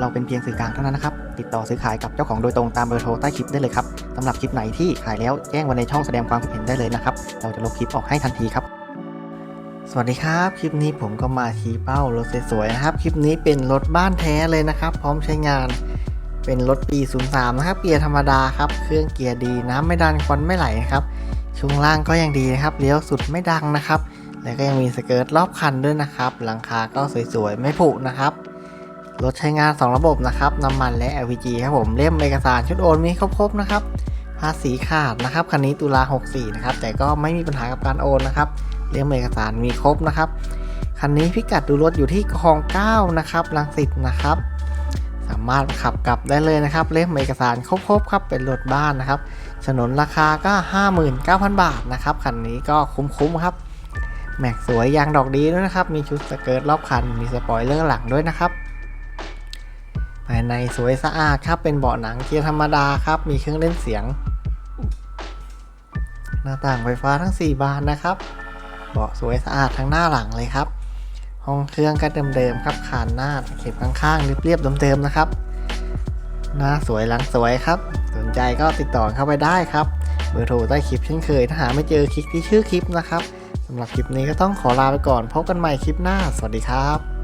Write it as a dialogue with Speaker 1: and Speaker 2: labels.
Speaker 1: เราเป็นเพียงสื่อกลางเท่านั้นนะครับ ติดต่อซื้อขายกับเจ้าของโดยตรงตามเบอร์โทรใต้คลิปได้เลยครับสำหรับคลิปไหนที่ขายแล้วแจ้งไว้ในช่องแสดงความคิดเห็นได้เลยนะครับ เราจะลบคลิปออกให้ทันทีครับ สวัสดีครับ คลิปนี้ผมก็มาชี้เป้ารถสวยๆนะครับ คลิปนี้เป็นรถบ้านแท้เลยนะครับ พร้อมใช้งาน เป็นรถปี 03 นะครับ เกียร์ธรรมดาครับ เครื่องเกียร์ดี น้ำไม่ดันควันไม่ไหลนะครับ ช่วงล่างก็ยังดีนะครับ เลี้ยวสุดไม่ดังนะครับ แล้วก็ยังมีสเกิร์ตรอบคันด้วยนะครับ หลังคาก็สวยๆ ไม่ผุนะครับ รถใช้งาน 2 ระบบนะครับน้ำมันและ LPG ครับผมเล่มเอกสารชุดโอนมีครบๆนะครับภาษีขาดนะครับคันนี้ตุลา64นะครับแต่ก็ไม่มีปัญหากับการโอนนะครับเล่มเอกสารมีครบนะครับคันนี้พิกัดดูรถอยู่ที่คลอง9นะครับลังสิตนะครับ สามารถขับกลับได้เลยนะครับ เล่มเอกสารครบๆครับเป็นรถบ้านนะครับสนนราคาก็ 59,000 บาทนะครับคันนี้ก็คุ้มๆครับแม็กสวยยางดอกดีด้วยนะครับ มีชุดสเกิร์ตรอบคัน มีสปอยเลอร์หลังด้วยนะครับ ภายในสวยสะอาดครับ เป็นเบาะหนังเกียร์ธรรมดาครับ มีเครื่องเล่นเสียง หน้าต่างไฟฟ้าทั้ง 4 บานนะครับ เบาะสวยสะอาดทั้งหน้าหลังเลยครับ ห้องเครื่องก็เดิมๆครับขานหน้าเข็บข้างๆเรียบๆเดิมๆนะครับ หน้าสวยหลังสวยครับ สนใจก็ติดต่อเข้าไปได้ครับเบอร์โทรใต้คลิปเช่นเคยถ้าหาไม่เจอคลิกที่ชื่อคลิปนะครับสำหรับคลิปนี้ก็ต้องขอลาไปก่อนพบกันใหม่คลิปหน้า สวัสดีครับ